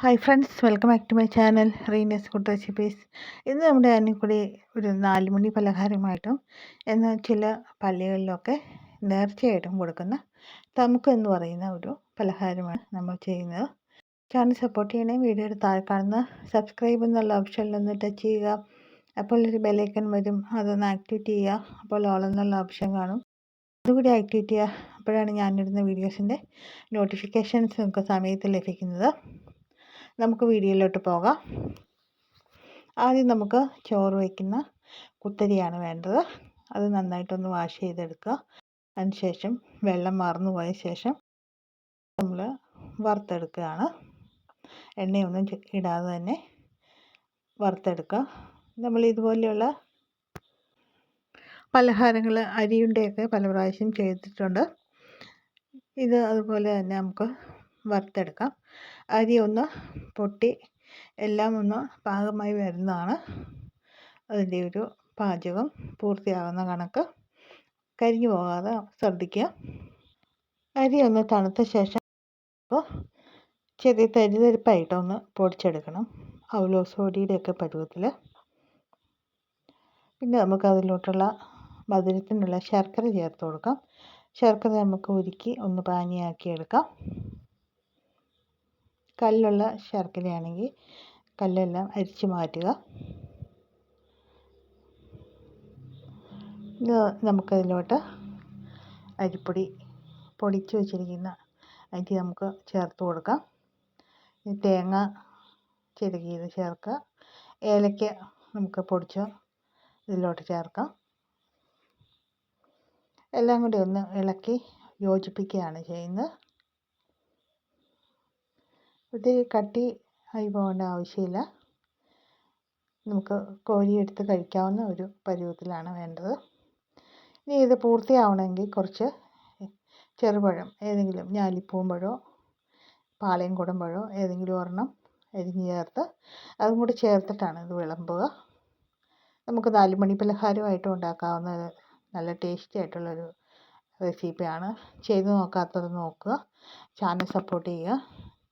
Hi friends welcome back to my channel Reena's food recipes ഇന്ന് നമ്മുടെ അന്നിക്കൂടി ഒരു നാലുമണി പലഹാരമായിട്ടും എന്നാൽ ചില പള്ളികളിലൊക്കെ നേർച്ചയായിട്ടും കൊടുക്കുന്ന തമുക്ക് എന്ന് പറയുന്ന ഒരു പലഹാരമാണ് നമ്മൾ ചെയ്യുന്നത്. ചാനൽ സപ്പോർട്ട് ചെയ്യണേ വീഡിയോയുടെ താഴെ കാണുന്ന സബ്സ്ക്രൈബ് എന്നുള്ള ഓപ്ഷനിൽ ഒന്ന് ടച്ച് ചെയ്യുക. അപ്പോൾ ഒരു ബെലൈക്കൺ വരും അതൊന്ന് ആക്ടിവേറ്റ് ചെയ്യുക. അപ്പോൾ ഓൾ എന്നുള്ള ഓപ്ഷൻ കാണും. അതുകൂടി ആക്ടിവേറ്റ് ചെയ്യുക. അപ്പോഴാണ് ഞാനിടുന്ന വീഡിയോസിന്റെ നോട്ടിഫിക്കേഷൻസ് നമുക്ക് സമയത്ത് ലഭിക്കുന്നത്. നമുക്ക് വീഡിയോയിലോട്ട് പോകാം. ആദ്യം നമുക്ക് ചോറ് വയ്ക്കുന്ന കുത്തരിയാണ് വേണ്ടത്. അത് നന്നായിട്ടൊന്ന് വാഷ് ചെയ്തെടുക്കുക. അതിനുശേഷം വെള്ളം മറന്നു പോയ ശേഷം നമ്മൾ വറുത്തെടുക്കുകയാണ്. എണ്ണയൊന്നും ഇടാതെ തന്നെ വറുത്തെടുക്കുക. നമ്മൾ ഇതുപോലെയുള്ള പലഹാരങ്ങൾ അരിയുണ്ടയൊക്കെ പല പ്രാവശ്യം ചെയ്തിട്ടുണ്ട്. ഇത് അതുപോലെ തന്നെ നമുക്ക് വറുത്തെടുക്കാം. അരി ഒന്ന് പൊട്ടി എല്ലാം ഒന്ന് പാകമായി വരുന്നതാണ്. അതിന്റെ ഒരു പാചകം പൂർത്തിയാകുന്ന കണക്ക്. കരിഞ്ഞു പോകാതെ ശ്രദ്ധിക്കുക. അരി ഒന്ന് തണുത്ത ശേഷം അപ്പോൾ ചെറിയ തരിതരിപ്പായിട്ടൊന്ന് പൊടിച്ചെടുക്കണം. അവലോ സോഡിയുടെയൊക്കെ പരുവത്തിൽ പിന്നെ നമുക്ക് അതിലോട്ടുള്ള മധുരത്തിനുള്ള ശർക്കര ചേർത്ത് കൊടുക്കാം. ശർക്കര നമുക്ക് ഉരുക്കി ഒന്ന് പാനിയാക്കി എടുക്കാം കല്ലുള്ള ശർക്കരയാണെങ്കിൽ കല്ലെല്ലാം അരിച്ച് മാറ്റുക. നമുക്കതിലോട്ട് അരിപ്പൊടി പൊടിച്ച് വെച്ചിരിക്കുന്ന അരി നമുക്ക് ചേർത്ത് കൊടുക്കാം. തേങ്ങ ചിരകിയത് ചേർക്കുക. ഏലക്ക നമുക്ക് പൊടിച്ച് ഇതിലോട്ട് ചേർക്കാം. എല്ലാം കൂടി ഒന്ന് ഇളക്കി യോജിപ്പിക്കുകയാണ് ചെയ്യുന്നത്. ഒത്തിരി കട്ടി ആയി പോകേണ്ട ആവശ്യമില്ല. നമുക്ക് കോരിയെടുത്ത് കഴിക്കാവുന്ന ഒരു പരുവത്തിലാണ് വേണ്ടത്. ഇനി ഇത് പൂർത്തിയാവണമെങ്കിൽ കുറച്ച് ചെറുപഴം ഏതെങ്കിലും ഞാലിപ്പൂമ്പഴോ പാളയംകുടം പഴമോ ഏതെങ്കിലും ഒരെണ്ണം അരിഞ്ഞ് ചേർത്ത് അതും കൂടി ചേർത്തിട്ടാണ് ഇത് വിളമ്പുക. നമുക്ക് നാലുമണി പലഹാരമായിട്ടും ഉണ്ടാക്കാവുന്ന നല്ല ടേസ്റ്റി ആയിട്ടുള്ളൊരു റെസിപ്പിയാണ്. ചെയ്ത് നോക്കാത്തത് നോക്കുക. ചാനൽ സപ്പോർട്ട് ചെയ്യുക.